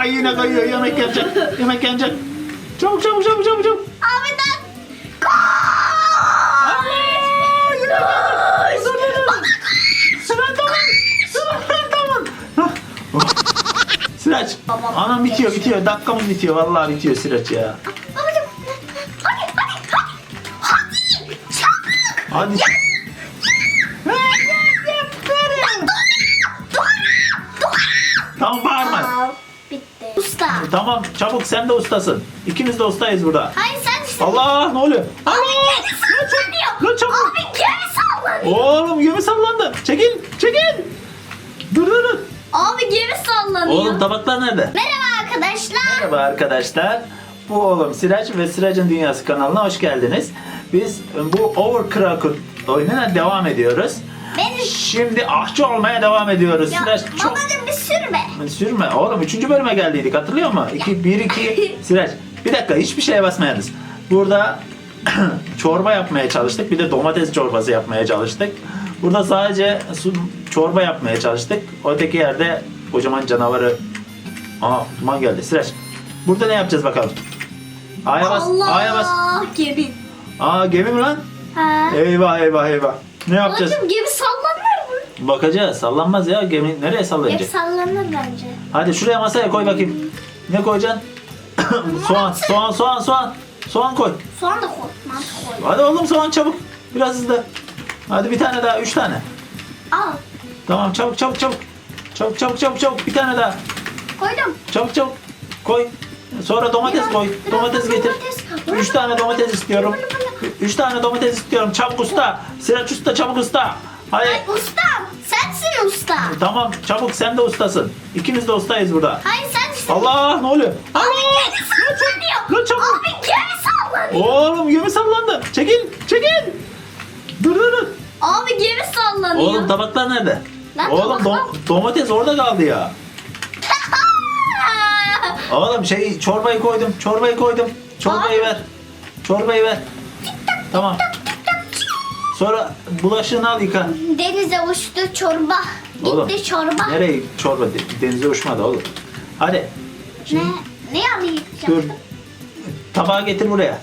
Allah yine kayıyor. Yemek yanacak. Yemek yanacak. Çabuk çabuk çabuk çabuk çabuk. Hah. Oh. Sıraç. Tamam. Anam bitiyor bitiyor. Dakikamız bitiyor. Vallahi bitiyor Sıraç ya. Babacım. Hadi hadi hadi. Hadi. Çabuk. Hadi. Tamam Tamam çabuk sen de ustasın. İkimiz de ustayız burada. Hayır sen işte. Allah ne oluyor? Allah! gemi sallanıyor. Lan çabuk. Abi gemi sallanıyor. Oğlum gemi sallandı. Çekil çekil. Dur dur dur. Abi gemi sallanıyor. Oğlum tabaklar nerede? Merhaba arkadaşlar. Merhaba arkadaşlar. Bu oğlum Sirac ve Sirac'ın Dünyası kanalına hoş geldiniz. Biz bu Overclocked oyununa devam ediyoruz. Beni Şimdi ahçı olmaya devam ediyoruz. ya, Sirac çok... sürme. Oğlum 3. bölüme geldiydik hatırlıyor musun? 2, 1, 2 Sirac. Bir dakika hiçbir şeye basmayalım. Burada çorba yapmaya çalıştık. Bir de domates çorbası yapmaya çalıştık. Burada sadece su, çorba yapmaya çalıştık. Öteki yerde kocaman canavarı... Aa duman geldi. Sirac. Burada ne yapacağız bakalım? A'ya bas. Allah A'ya bas. gemi. Aa gemi mi lan? Ha. Eyvah eyvah eyvah. Ne yapacağız? Babacım gemi sallanır mı? Bakacağız. Sallanmaz ya. Gemi nereye sallanacak? sallanır bence. Hadi şuraya masaya koy bakayım. Ne koyacaksın? soğan, soğan, soğan, soğan. Soğan koy. Soğan da koy. Mantı koy. Hadi oğlum soğan çabuk. Biraz hızlı. Hadi bir tane daha, üç tane. Al. Tamam çabuk çabuk çabuk. Çabuk çabuk çabuk çabuk. Bir tane daha. Koydum. Çabuk çabuk. Koy. Sonra domates Biraz- koy. biraz Domates getir. domates. Üç tane domates istiyorum. Üç tane domates istiyorum. Çabuk usta. Sıraç usta çabuk usta. Hadi. Ay ustam. Usta. Tamam çabuk sen de ustasın. İkimiz de ustayız burada. Hayır sensin. Allah ne oluyor? Abi Allah! gemi sallanıyor. Lan çabuk. Abi gemi sallanıyor. Oğlum gemi sallandı. Çekil, çekil. Dur dur dur. Abi gemi sallanıyor. Oğlum tabaklar nerede? Lan Oğlum tabaklar- dom- domates orada kaldı ya. Oğlum şey çorbayı koydum. Çorbayı koydum. Çorbayı Abi. ver. Çorbayı ver. Tamam. Sonra bulaşığını al yıka. Denize uçtu çorba. Gitti Oğlum, çorba. Nereye çorba? De- Denize uçmadı oğlum. Hadi. Ne? Ne alayım? Dur. Tabağı getir buraya.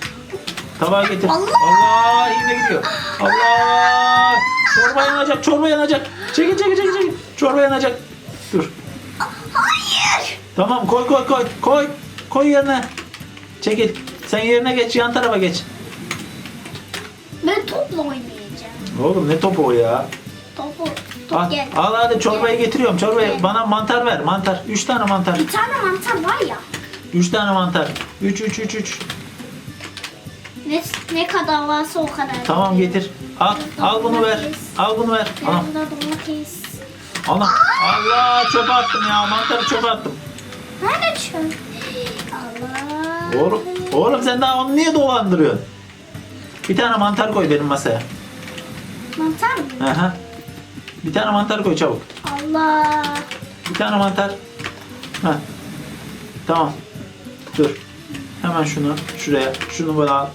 Tabağı getir. Allah! Allah yine gidiyor. Allah! Çorba yanacak, çorba yanacak. Çekil, çekil, çekil, çekil. Çorba yanacak. Dur. Hayır. Tamam koy koy koy. Koy. Koy yerine. Çekil. Sen yerine geç, yan tarafa geç. Ben topla oynayacağım. Oğlum ne topu o ya? Topu. Top Al, gel. al hadi çorbayı getiriyorum. Çorbayı Gel. bana mantar ver. Mantar. Üç tane mantar. Bir tane mantar var ya. Üç tane mantar. Üç, üç, üç, üç. Ne, ne kadar varsa o kadar. Tamam getir. Al, al bunu ver. Al bunu ver. Domates. Anam. Allah çöpe attım ya. Mantarı çöpe attım. Nerede çöl? Allah. Oğlum, oğlum sen daha onu niye dolandırıyorsun? Bir tane mantar koy benim masaya. Mantar mı? Aha. Bir tane mantar koy çabuk. Allah. Bir tane mantar. Heh. Tamam. Dur. Hemen şunu şuraya. Şunu böyle al.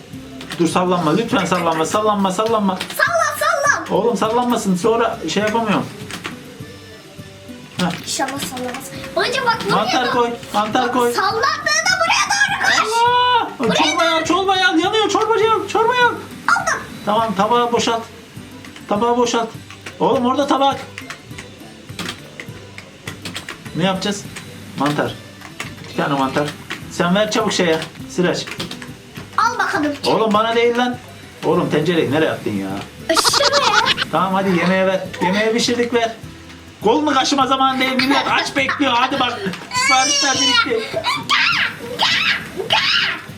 Dur sallanma. Lütfen sallanma. Sallanma. Sallanma. Salla salla. Oğlum sallanmasın. Sonra şey yapamıyorum. Heh. İnşallah sallamaz. Babacım bak buraya Mantar doğru- koy. Mantar koy. Sallandığında buraya doğru koş. Allah! Çorbayı al. Çorbayı al. Yanıyor. Çorbacı al. Çorbayı al. Aldım. Tamam tabağı boşalt. Tabağı boşalt. Oğlum orada tabak. Ne yapacağız? Mantar. Bir tane mantar. Sen ver çabuk şeye. Sıraç. Al bakalım. Oğlum bana değil lan. Oğlum tencereyi nereye attın ya? Şuraya. Tamam hadi yemeğe ver. Yemeğe pişirdik ver. Kolunu kaşıma zamanı değil millet aç bekliyor hadi bak siparişler birikti.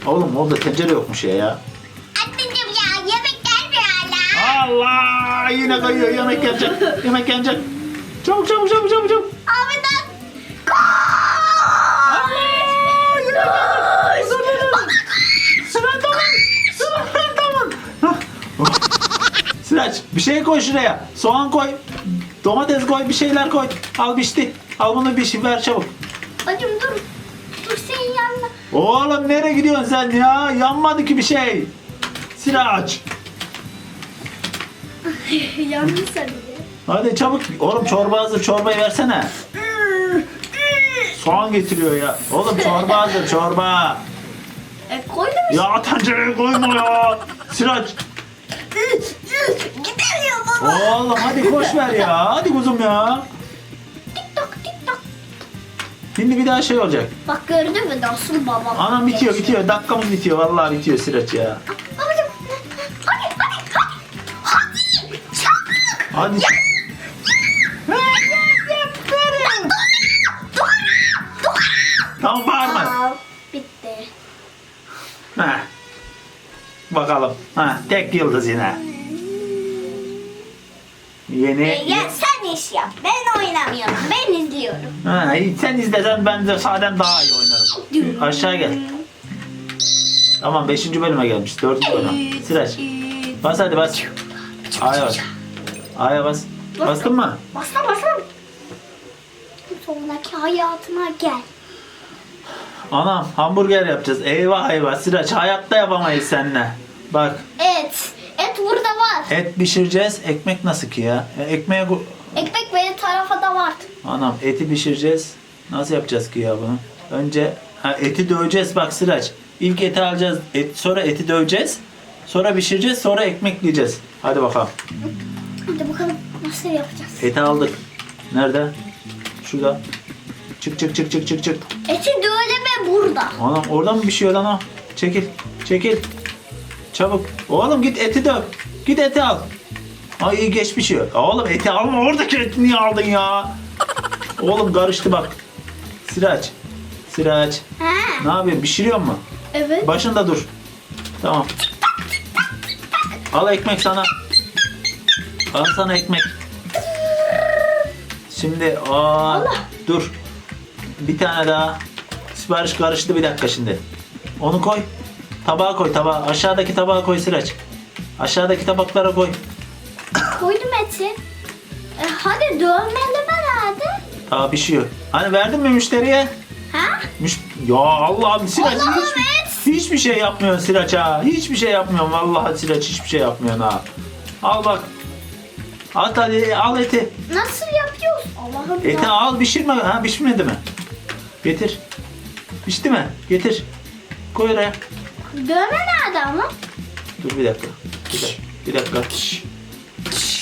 Oğlum orada tencere yokmuş ya ya. Anneciğim ya yemek gelmiyor hala. Allah yine kayıyor yemek yanacak yemek yanacak. Çabuk çabuk çabuk çabuk çabuk. Hah. Oh. Sıraç bir şey koy şuraya. Soğan koy. Domates koy bir şeyler koy. Al pişti. Al bunu bir şey ver çabuk. Bacım dur. Dur senin yanına. Oğlum nereye gidiyorsun sen ya? Yanmadı ki bir şey. Sıraç. Yandı sen. Hadi çabuk. Oğlum çorba hazır. Çorbayı versene. soğan getiriyor ya. Oğlum çorba hazır çorba. E koydum işte. Ya tencereye koyma ya. Sıraç. Gidemiyor baba. Oğlum hadi koş ver ya. Hadi kuzum ya. Tik tik. Şimdi bir daha şey olacak. Bak gördün mü nasıl babam? Anam bitiyor bitiyor. Dakikamız bitiyor. Vallahi bitiyor Sıraç ya. Hadi. Tamam bağırma. Al bitti. Heh. Bakalım. Ha, tek yıldız yine. Yeni. E, gel sen iş yap. Ben oynamıyorum. Ben izliyorum. Ha, sen izlesen ben de sahiden daha iyi oynarım. Aşağı gel. Tamam 5. bölüme gelmiş. 4. bölüm. Sıraç. Bas hadi bas. Bas. A'ya bas. Bastın mı? Basla basla. Sonraki hayatıma gel. Anam hamburger yapacağız. Eyvah eyvah Sıraç hayatta yapamayız seninle. Bak Et. Et burada var. et pişireceğiz. Ekmek nasıl ki ya? E, ekmeğe Ekmek benim tarafa da var. Anam eti pişireceğiz. Nasıl yapacağız ki ya bunu? Önce ha, eti döveceğiz bak Sıraç. İlk eti alacağız. Et, sonra eti döveceğiz. Sonra pişireceğiz. Sonra ekmekleyeceğiz. Hadi bakalım. Hadi bakalım nasıl yapacağız. Eti aldık. Nerede? Şurada. Çık çık çık çık çık çık. Eti dövleme burada. Anam oradan mı pişiyor lan o? Çekil. Çekil. Çabuk. Oğlum git eti döv. Git eti al. Ay iyi geç pişiyor. Oğlum eti alma oradaki eti niye aldın ya? Oğlum karıştı bak. Sıraç. Sıraç. He. Ne yapıyorsun? Pişiriyor mu? Evet. Başında dur. Tamam. Al ekmek sana. Al sana ekmek. Şimdi aa, dur. Bir tane daha. Sipariş karıştı bir dakika şimdi. Onu koy. Tabağa koy tabağa. Aşağıdaki tabağa koy Sıraç. Aşağıdaki tabaklara koy. Koydum eti. E, hadi dövmeli herhalde. Aa pişiyor. Hani verdin mi müşteriye? Ha? Müş ya Allah'ım Sıraç Allah'ım et. hiçbir şey yapmıyorsun Sıraç ha. Hiçbir şey yapmıyorsun vallahi Sıraç hiçbir şey yapmıyorsun ha. Al bak. At hadi al eti. Nasıl yapıyoruz? Allah'ım Eti ya. al pişirme. Ha pişmedi mi? Getir. Pişti mi? Getir. Koy oraya. Dövme nerede ama? Dur bir dakika. Bir dakika. Bir dakika.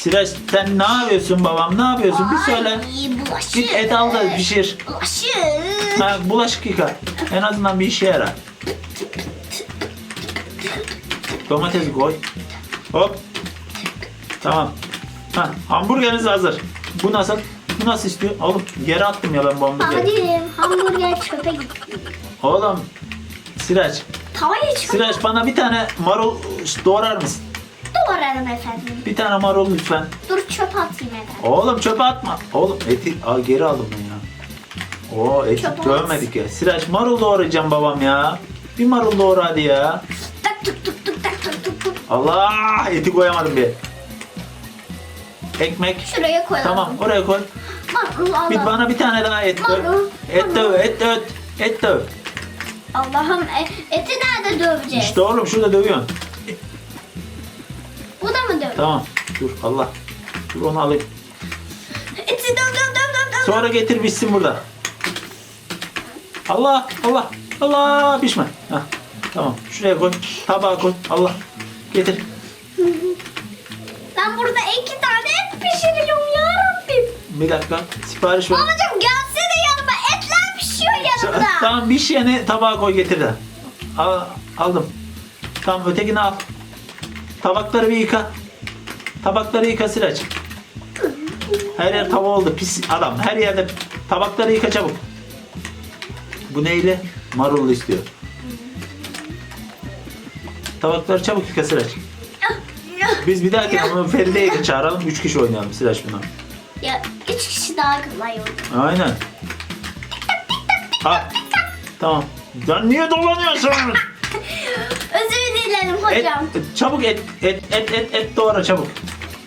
Sıraç sen ne yapıyorsun babam? Ne yapıyorsun? Bir söyle. Ay, bulaşık. Git et al da pişir. Bulaşık. Ha, bulaşık yıka. En azından bir işe yarar. Domatesi koy. Hop. Tamam. Ha, hamburgeriniz hazır. Bu nasıl? Bu nasıl istiyor? Oğlum yere attım ya ben bu hamburgeri. Hadi hamburger çöpe gitti. Oğlum. Sıraç. Tavayı çöpe Sıraç bana bir tane marul doğrar mısın? doğrarım efendim. Bir tane marul lütfen. Dur çöpe atayım efendim. Oğlum çöpe atma. Oğlum eti Aa, geri aldım ben ya. Oo eti Çöpe at. dövmedik ya. Sıraç marul doğrayacağım babam ya. Bir marul doğra hadi ya. Tak tuk tuk tuk tak tuk tuk tuk. Allah eti koyamadım bir. Ekmek. Şuraya koyalım. Tamam oraya koy. Marul alalım. Bir bana bir tane daha et döv. Marul, Et döv, et döv, et döv. Allah'ım e, eti nerede döveceğiz? İşte oğlum şurada dövüyorsun. Bu da mı döv? Tamam. Dur Allah. Dur onu alayım. Eti döv döv döv döv döv. Sonra getir bitsin burada. Allah Allah Allah pişme. Heh, tamam şuraya koy. Tabağa koy. Allah. Getir. Bir dakika. Sipariş ver. Babacım gelsene yanıma etler pişiyor yanımda. Tamam bir şeyini tabağa koy getir de. Al, aldım. Tamam ötekini al. Tabakları bir yıka. Tabakları yıka Sıraç. Her yer tava oldu pis adam. Her yerde tabakları yıka çabuk. Bu neyle? Marullu istiyor. Tabakları çabuk yıka Sıraç. Biz bir dahaki bunu Feride'yi de çağıralım. Üç kişi oynayalım Sıraç bunu. Ya üç kişi daha kolay oldu. Aynen. Ha. Tamam. Ya niye dolanıyorsun? Özür dilerim Et, hocam. çabuk et, et, et, et, et doğra çabuk.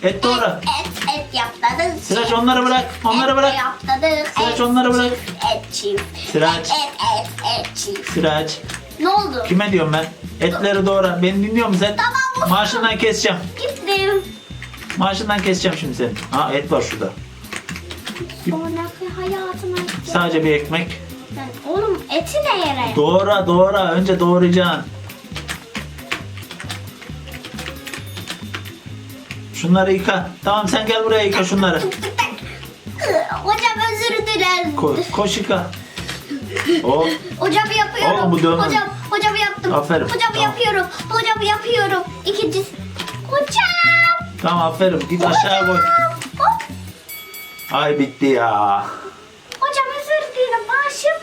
Et doğra. Et et yaptınız. Sıraç onları bırak, onları et bırak. yaptınız. Sıraç et onları bırak. çift, Et çift. Sıraç. Et et et, et çift. Sıraç. Ne oldu? Kime diyorum ben? Etleri doğra. Beni dinliyor musun sen? Tamam, bu- Maaşından keseceğim. Gittim. Maaşından keseceğim şimdi seni. Ha et var şurada. Sonraki hayatıma. Sadece bir ekmek. Ben, oğlum eti ne yere? Doğra doğra. Önce doğrayacaksın. Şunları yıka. Tamam sen gel buraya yıka şunları. Hocam özür dilerim. Ko koş yıka. Oh. Hocam yapıyorum. Oğlum bu dönmez. Hocam, hocam yaptım. Aferin, Hocam tamam. yapıyorum. Hocam yapıyorum. İkincisi. Hocam. Tamam aferin. Git aşağı koy. Ay bitti ya. Hocam özür dilerim. Maaşım.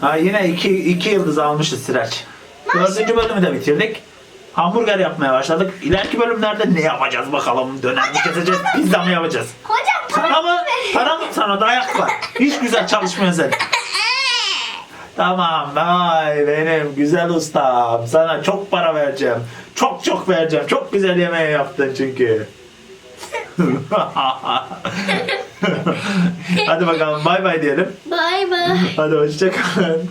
Ha yine iki, iki yıldız almışız Sıraç. Dördüncü bölümü de bitirdik. Hamburger yapmaya başladık. İleriki bölümlerde ne yapacağız bakalım? Döner mi keseceğiz? Pizza mı yapacağız? Hocam Sana mı? Para mı? Sana dayak var. Hiç güzel çalışmıyorsun sen. Tamam vay benim güzel ustam. Sana çok para vereceğim. Çok çok vereceğim. Çok güzel yemeği yaptın çünkü. Hadi bakalım bay bay diyelim. Bay bay. Hadi hoşçakalın.